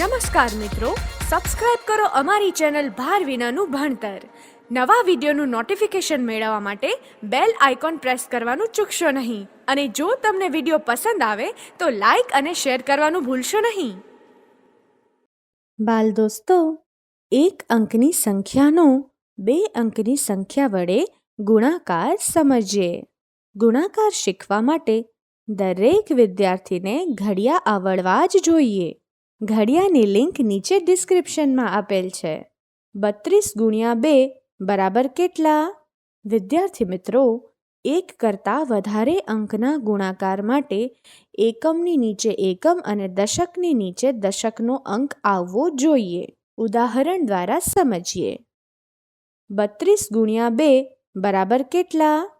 નમસ્કાર મિત્રો સબસ્ક્રાઇબ કરો અમારી ચેનલ ભાર વિનાનું ભણતર. નવા વિડીયોનું નોટિફિકેશન મેળવવા માટે બેલ આઇકોન પ્રેસ કરવાનું ચૂકશો નહીં. અને જો તમને વીડિયો પસંદ આવે, તો લાઈક અને શેર કરવાનું ભૂલશો નહીં. બાલ દોસ્તો, એક અંકની સંખ્યાનો બે અંકની સંખ્યા વડે ગુણાકાર સમજીએ. ગુણાકાર શીખવા માટે દરેક વિદ્યાર્થીને ઘડિયા આવડવા જ જોઈએ. ઘડિયાની લિંક નીચે ડિસ્ક્રિપ્શનમાં આપેલ છે. બત્રીસ ગુણ્યા બે બરાબર કેટલા? વિદ્યાર્થી મિત્રો, એક કરતાં વધારે અંકના ગુણાકાર માટે એકમની નીચે એકમ અને દશકની નીચે દશકનો અંક આવવો જોઈએ. ઉદાહરણ દ્વારા સમજીએ. બત્રીસ ગુણ્યા બે બરાબર કેટલા?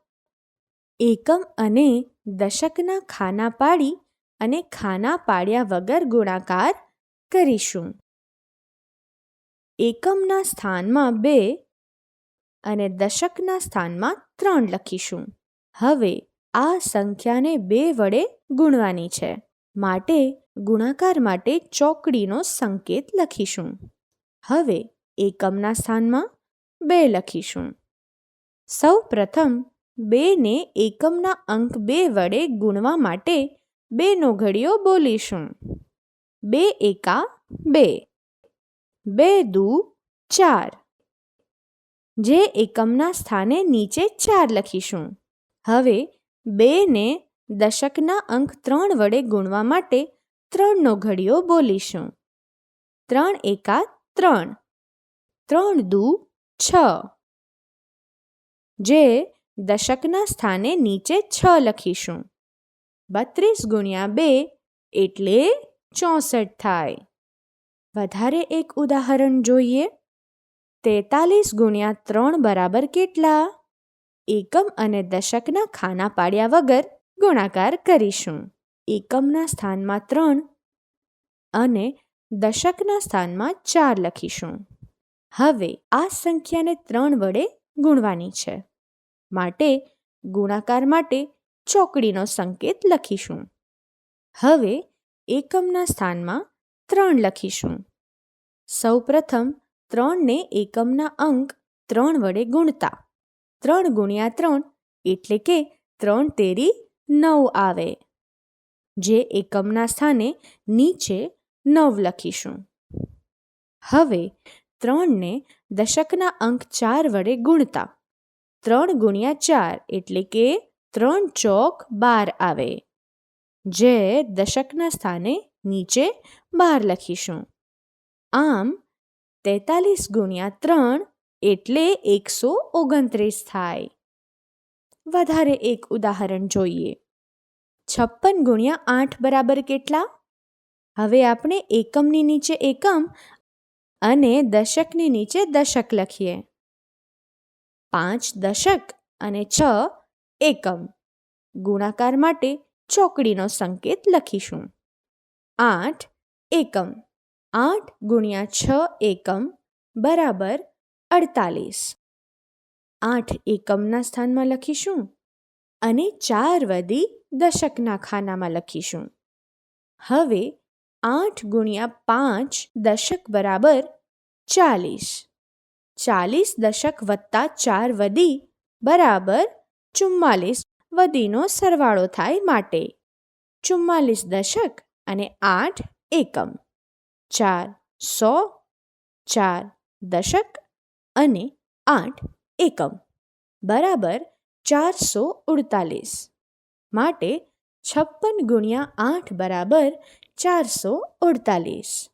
એકમ અને દશકના ખાના પાડી અને ખાના પાડ્યા વગર ગુણાકાર કરીશું. એકમના સ્થાનમાં બે અને દશકના સ્થાનમાં ત્રણ લખીશું. હવે આ સંખ્યાને બે વડે ગુણવાની છે. માટે ગુણાકાર માટે ચોકડીનો સંકેત લખીશું. હવે એકમના સ્થાનમાં બે લખીશું. સૌ પ્રથમ બેને એકમના અંક બે વડે ગુણવા માટે બેનો ઘડીઓ બોલીશું. બે એકા બે. બે દુ ચાર. જે એકમના સ્થાને નીચે ચાર લખીશું. હવે બેને દશકના અંક ત્રણ વડે ગુણવા માટે ત્રણનો ઘડિયો બોલીશું. ત્રણ એકા ત્રણ. ત્રણ દુ છ. જે દશકના સ્થાને નીચે છ લખીશું. બત્રીસ ગુણ્યા બે એટલે ચોસઠ થાય. વધારે એક ઉદાહરણ જોઈએ. તેતાલીસ ગુણ્યા ત્રણ બરાબર કેટલા? એકમ અને દશકના ખાના પાડ્યા વગર ગુણાકાર કરીશું. એકમના સ્થાનમાં ત્રણ અને દશકના સ્થાનમાં ચાર લખીશું. હવે આ સંખ્યાને ત્રણ વડે ગુણવાની છે. માટે ગુણાકાર માટે ચોકડીનો સંકેત લખીશું. હવે એકમના સ્થાનમાં ત્રણ લખીશું. સૌપ્રથમ, ત્રણને એકમના અંક ત્રણ વડે ગુણતા. ત્રણ ગુણ્યા ત્રણ એટલે કે ત્રણ તેરી નવ આવે. જે એકમના સ્થાને નીચે નવ લખીશું. હવે, ત્રણને દશકના અંક ચાર વડે ગુણતા. ત્રણ ગુણ્યા ચાર એટલે કે ત્રણ ચોક બાર આવે. જે દશકના સ્થાને નીચે બાર લખીશું. આમ, તેતાલીસ ગુણ્યા ત્રણ એટલે એકસો ઓગણત્રીસ થાય. વધારે એક ઉદાહરણ જોઈએ. છપ્પન ગુણ્યા આઠ બરાબર કેટલા? હવે આપણે એકમની નીચે એકમ અને દશકની નીચે દશક લખીએ. પાંચ દશક અને છ એકમ. ગુણાકાર માટે ચોકડીનો સંકેત લખીશું. આઠ એકમ. આઠ ગુણ્યા છ એકમ બરાબર અડતાલીસ. આઠ એકમના સ્થાનમાં લખીશું અને ચાર વધી દશકના ખાનામાં લખીશું. હવે આઠ ગુણ્યા પાંચ દશક બરાબર ચાલીસ. ચાલીસ દશક વત્તા ચાર વધી બરાબર ચુમ્માલીસ વધીનો સરવાળો થાય માટે. ચુમ્માલીસ દશક અને આઠ એકમ. ચાર સો, ચાર દશક અને આઠ એકમ. બરાબર ચારસો ઉડતાલીસ. માટે છપ્પન ગુણ્યા આઠ બરાબર ચારસો ઉડતાલીસ.